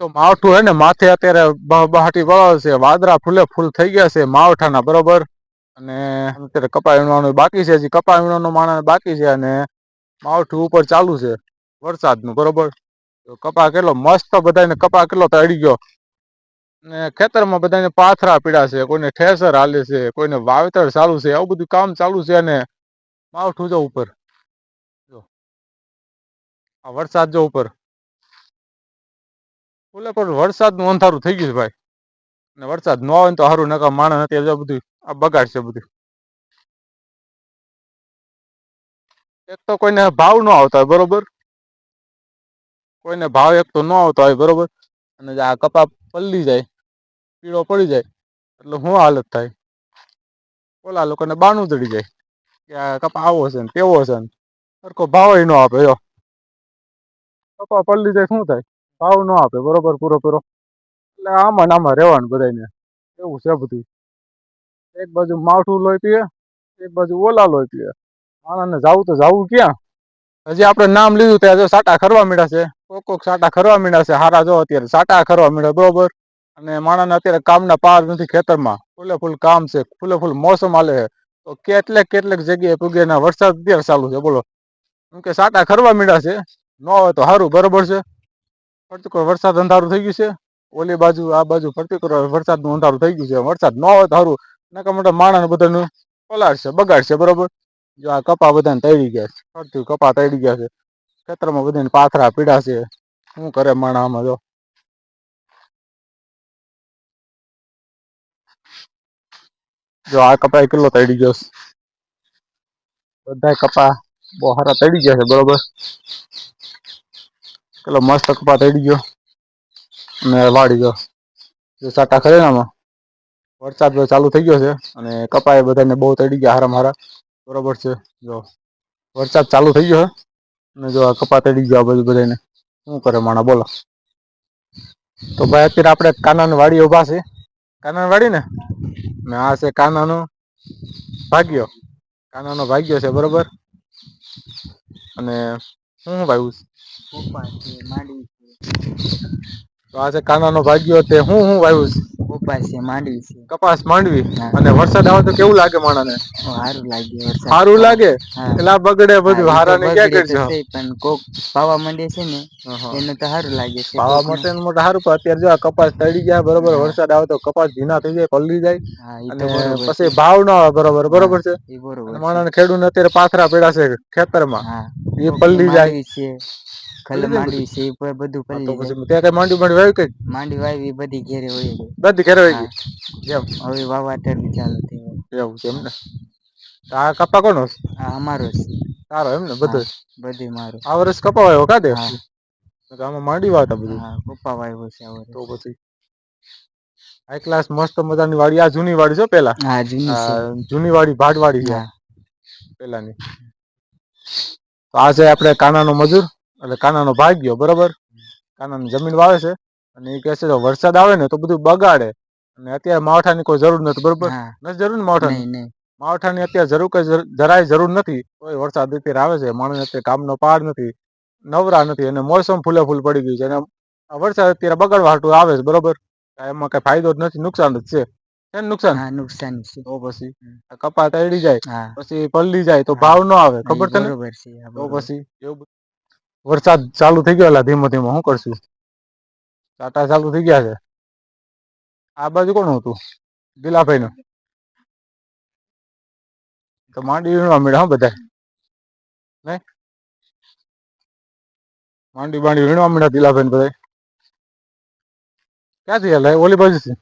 તો માવઠું હે ને, માથે અત્યારે બહાટી વળાવે છે વાદળા ફૂલે ફૂલ થઈ ગયા છે માવઠાના, બરોબર? અને અત્યારે કપા વીણવાનું બાકી છે, હજી કપા વીણવાનું માણસ બાકી છે અને માવઠું ઉપર ચાલુ છે, વરસાદનું, બરોબર? કપા કેટલો મસ્ત બધાને કપા કેટલો તળી ગયો. ને ખેતરમાં બધાને પાથરા પીડા છે, કોઈને ઠેસર હાલે છે, કોઈને વાવેતર ચાલુ છે, આવું બધું કામ ચાલુ છે અને માવઠું જો ઉપર. જો. આ વરસાદ જો ઉપર. ઓલે પણ વરસાદનું અંધારું થઈ ગયું છે ભાઈ. ને વરસાદ ન આવે ને તો સારું નકા માણસ નથી બધું આ બગાડ છે બધું. એક તો કોઈને ભાવ ન આવતા હોય, બરોબર? કોઈને ભાવ એક તો ન આવતો હોય, બરોબર? અને આ કપા પલળી જાય, પીળો પડી જાય, એટલે શું હાલત થાય? ઓલા લોકોને બાનું ચડી જાય, કે આ કપા આવો છે ને તેવો છે ને. સરખો ભાવ ન આપે, જો. કપા પલળી જાય, શું થાય? ભાવ ન આપે, બરોબર? પૂરો પૂરો એટલે આમાં આમાં રહેવાનું બધાને એવું છે બધું. એક બાજુ માવઠું લોહી પીએ, એક બાજુ ઓલા લોહી પીએ. આણંદને જવું તો જાવું ક્યાં? હજી આપણે નામ લીધું ત્યાં જો સાટા ખરવા મીડા છે. કોક કોક સાટા ખરવા મીડા છે. હારા જો અત્યારે સાટા ખરવા મીડે બરોબર? અને માણસને અત્યારે કામના પાર નથી ખેતરમાં. ફૂલે ફૂલ કામ છે ફૂલે ફૂલ મોસમ હાલે છે. તો કેટલેક કેટલેક જગ્યાએ પૂગે વરસાદ અત્યારે ચાલુ છે, બોલો. કેમ કે સાટા ખરવા મીડા છે. ન હોય તો સારું બરોબર છે? ફરતી કોઈ વરસાદ અંધારું થઈ ગયું છે? ઓલી બાજુ, આ બાજુ ફરતી કરો વરસાદનું અંધારું થઈ ગયું છે? વરસાદ ન હોય તો સારું નકા મોટા માણસ બધાનું પલાળશે, બગાડશે, બરોબર? જો આ કપા બધાને તળી ગયા છે, ફરતી કપા તળી ગયા છે. ખેતરમાં બધાને પાથરા પીડા છે. શું કરે માણસ આમાં જો? જો આ કપા કેટલો તળી ગયો બધા કપા બહુ સારા તળી ગયા છે, બરોબર? કેટલો મસ્ત કપા તળી ગયો અને વાળી ગયો. જો સાટા ખરે આમાં? વરસાદ ચાલુ થઈ ગયો છે અને કપાય બધાને બહુ તડી ગયા હારા હારા બરોબર છે. જો વરસાદ ચાલુ થઈ ગયો છે અને જો આ કપા તળી ગયા બધું બધાને શું કરે માણા, બોલો. તો ભાઈ અત્યારે આપણે કાનાન વાડી ઊભા છે. કાનાની વાડી ને? ને આ છે કાનાનો ભાગ્યો. કાનાનો ભાગ્યો છે, બરોબર? અને શું વાવ્યું તો આ છે કાનાનો ભાગ્યો તે હું હું વાવ્યું છે કપાસ છે માંડવી છે. કપાસ માંડવી? અને વરસાદ આવે તો કેવું લાગે માણસને? સારું લાગે વરસાદ. સારું લાગે? એટલે આ બગડે બધું હારા ને ક્યાં કરજો પણ કોક પાવા માંડે છે ને એને તો સારું લાગે છે. પાવા. માટે મોટા સારું પણ અત્યારે જો આ કપાસ તળી ગયા બરોબર વરસાદ આવે તો કપાસ ભીના થઈ જાય પલળી જાય અને પછી ભાવ ના આવે બરોબર બરોબર છે? એ બરોબર અને છે. માણસ ખેડૂત અત્યારે પાથરા પડ્યા છે ખેતરમાં. માં એ પલળી જાય. છે. ને બધું માંડવી છે એ માંડવી વાવી ઘેરે હોય બધી ઘેર વહી હા. એમ હવે વાવાતર બી ચાલુ થયું એવું છે એમને? આ કપા કોનો આ અમારો છે. તારો એમ ને બધો બધી મારું. આ વર્ષ કપા વાવ્યો કાદે આમાં માંડી વાવતા બધું? કપા વાવ્યો છે આ તો પછી હાઈ ક્લાસ મસ્ત મજાની વાડી. આ જૂની વાડી છે પેલા? હા જૂની જૂની વાડી છે પેલાની. તો આ છે આપડે કાના નો મજૂર. એટલે કાના નો ભાગ્યો બરોબર? કાનાની જમીન વાવે છે અને એ કહે છે વરસાદ આવે ને તો બધું બગાડે. અને અત્યારે માવઠાની કોઈ જરૂર નથી બરોબર? નથી જરૂર ને માવઠાની? નહીં નહીં. માવઠા ની અત્યારે જરૂર કઈ જરાય જરૂર નથી. કોઈ વરસાદ અત્યારે આવે છે માણસ અત્યારે કામનો પાડ પાર નથી નવરા નથી અને મોસમ ફૂલે ફૂલ પડી ગયું છે અને વરસાદ અત્યારે બગાડવા હાટું આવે છે બરોબર? એમાં કઈ ફાયદો જ નથી નુકસાન જ છે. નુકસાન? નુકસાન છે. તો પછી કપા તડી જાય પછી પલળી જાય તો ભાવ ન આવે ખબર તને? છે તો પછી એવું વરસાદ ચાલુ થઈ ગયો ધીમો ધીમો શું કરશું? ટાટા ચાલુ થઈ ગયા છે? આ બાજુ કોણ હતું? દિલાભાઈ નું તો માંડવી વીણવા મેળા બધા નહીં? માંડવી માંડી વીણવા મળ્યા દિલાભાઈ ને બધા ક્યાંથી હાલે ઓલી બાજુ થી